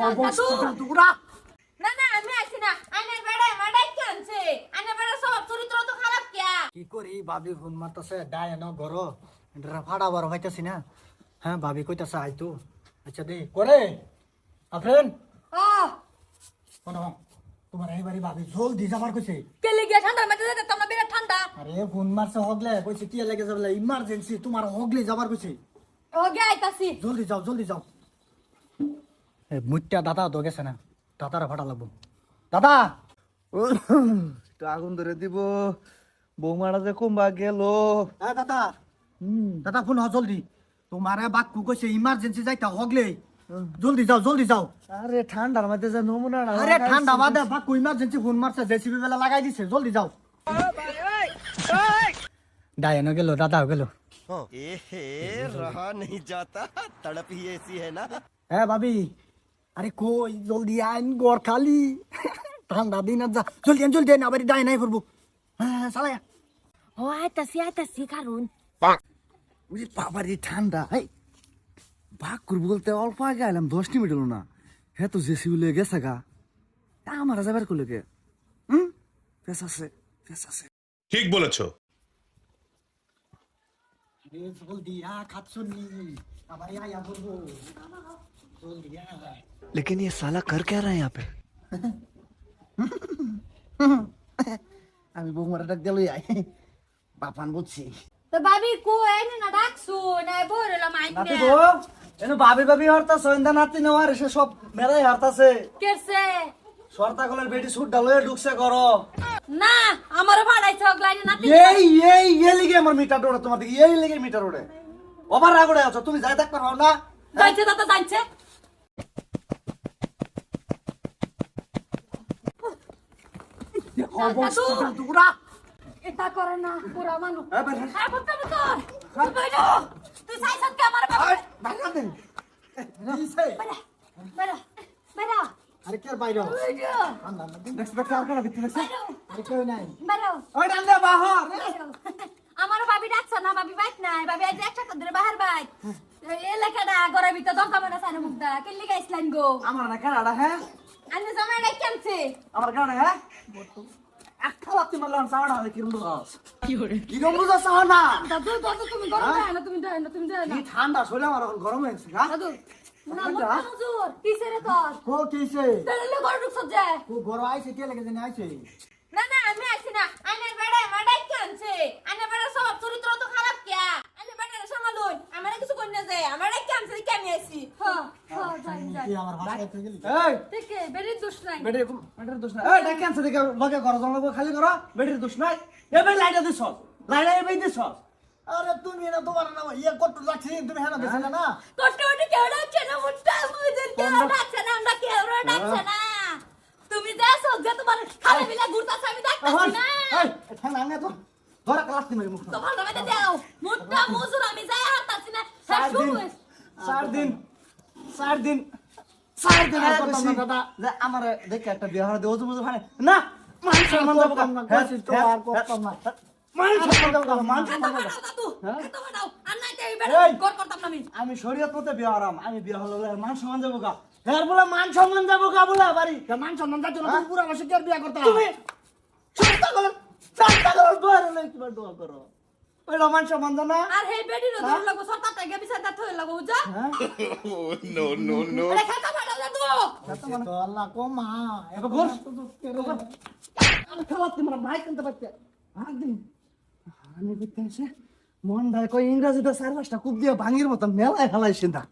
অবস্থা তোরা না না আমি আছি না। আইনের বেড়াই মাডাই কেনছে আইনের বেড়ার সব চরিত্র তো খারাপ কিয়া? কি করি ভাবি ফোন মারতেছে ডায় ন ঘর এটা ফাড়া বার হইতাছি না? হ্যাঁ ভাবি কইতাছে আইতো আচ্ছা দে করে। আফরেন ও। শোনো তোমার এইবারই ভাবি জলদি যাবার কইছে। কেলে গিয়া ঠান্ডার মধ্যে যেতে তোমরা বিরাট ঠান্ডা। আরে ফোন মারছে হগলে কইছে কি লাগে যাবলে ইমার্জেন্সি তোমার হগলে যাবার কইছে। আইতাছি। জলদি যাও জলদি যাও। মুইটা দাদা তো গেছে না দাদারা ভাড়া লাগবো। দাদা! তো আগুন ধরে দিব বৌমারা যে কমবা গেল। হ্যাঁ দাদা দাদা ফোন হ জলদি। তোমার বাক্যু কইছে ইমার্জেন্সি যাইতা হগলে জলদি যাও জলদি যাও। আরে ঠান্ডার মধ্যে যে নমুনা আরে ঠান্ডা বাদে বাক্যু ইমার্জেন্সি ফোন মারছে জেসিবি বেলা লাগাই দিছে জলদি যাও। ডায়নো গেল দাদাও গেল। এ হে রহা নেই যাতা তড়প হি এসি হ্যায় না? হ্যাঁ ভাবি। আরে কই? জলদি আইন গড় খালি। ঠান্ডা দিন আর যা। জলদি আইন জলদি আইন আবার ডাই নাই করব হ্যাঁ চালায়া ও আইতাছি আইতাছি কারণ। বুঝি বাবারি ঠান্ডা। এই ভাগ করব বলতে অল্প আগে আইলাম দশ মিনিট হলো না। হ্যাঁ তো জেসি বলে গেছে গা। তা আমার যাবার করলে কে? হুম? পেস আছে পেস আছে। ঠিক বলেছ আরে জলদি আ খাচ্ছনি আবার আয়া করব জলদি আ लेकिन ये साला कर क्या रहा है यहाँ पे আমি বৌমারা ডাক দিল আই বাপান বুঝছি তো ভাবি কো এনে না ডাকছু না বইরলা মাইন নাতি গো এনো ভাবি ভাবি হরতা সন্ধ্যা নাতি নেওয়ার এসে সব মেরাই হারতাছে কেরছে সর্তা কলের বেটি সুট ডালয়ে ঢুকছে করো না আমার ভাড়াইছে অগলাইনে এই এই এই লিগে আমার মিটার ওড়ে তোমার দিকে এই লিগে মিটার ওড়ে ওভার রাগড়ে আছো তুমি যাই থাকতে পারো না। জানছে দাদা জানছে এটা করে না পুরা মানুষ। হ্যাঁ। হ্যাঁ বুঝতে তুই বাইরো তুই সাইসাত কে আমার বাবা বাইরে দেন বেরা বেরা আরে কে বাইরে? বাইরো আর কোন ভিতরে আমার ভাবি ডাকছে না ভাবি বাইক নাই ভাবি আজ একটা করে বাহার বাইক। এলাকাটা ঘরের ভিতরে দমকা মানে সারে মুখটা। কেলি গাইছিলেন গো। আমার না কানাডা হ্যাঁ আমি জামাই ডাক কেনছে আমার কানাডা হ্যাঁ একটা রাত্রি মারলাম সাড়া হবে কিরম বুঝাস? কিরম বুঝাস সাড়া দাদু দাদু তুমি গরম না তুমি দেয় না তুমি দেয় না। ঠান্ডা শরীর আমার এখন গরম হয়েছে হ্যাঁ? দাদু না মোটা মজুর কিসে রে তোর? কো কিছে তাহলে ঘর ঢুকছ যে কো বড় আইছে কে লাগে জানি আইছে? না না আমি আছি না। আইনের বেড়ায় মাডাই কেনছে আইনের বেড়ার সব চরিত্র তো খারাপ কিয়া? আইনের বেড়ার সামালুন আমারে কিছু কই না যায় আমারে কেনছে কেন আইছি। হ্যাঁ হ্যাঁ যাই যাই। কি আমার তুই গেলি? এই! আছে বেরির দোষ নাই। বেটি বেটির দোষ নাই। এই ডাক ক্যান্সার দেখে লগে ঘর জঙ্গল খালি করো বেটির দোষ নাই। এ ভাই লাইটা দিছ লাইটা এ ভাই দিছ আরে তুমি না তোমার না ইয়ে কত তুমি কষ্ট কেউ কেউ না আমরা কেউ ডাকছে না তুমি যা সজ্জা ঘুরতাছ আমি ডাকতাছি না। এই ঠান্ডা আঙ্গে তো। ধরা ক্লাস তুমি মুখ তোমার নামে দাও। মুটটা মুজুর আমি যাই হাতাছি না। চার দিন চার দিন চার দিন চার দিন আর করতাম না দাদা যে আমার দেখে একটা বিয়ে বুঝে ভাই? না মান সম্মান না হ্যাঁ, তো হ্যাঁ, আর করতাম না। মান মান আমি। আমি শরীয়ত মতে বিয়ে হারাম আমি বিয়ে হলে মান সম্মান যাব গা হ্যাঁ বলে মান সম্মান যাব গা বলে বাড়ি। তা মান সম্মান যাচ্ছে না তুমি পুরো বসে কে বিয়া করতা তুমি চিন্তা করো চিন্তা করো বড় লই কিবা দোয়া করো। ওইটা সম্মান জানা? আর হে বেডি রে দূর লাগো সরতা তাই বিছা তা থই লাগো বুঝা নো নো নো। আরে খাতা বাড়াও দাদু তো। আল্লাহ কো মা এবার ঘর। ঘর আমি খাওয়াতে ভাই কিনতে পারতে একদিন আমি করতে আসে মন ভাই কই ইংরেজিতে চার পাঁচটা কুপ দিয়ে ভাঙির মতন মেলায় ফেলাইছি না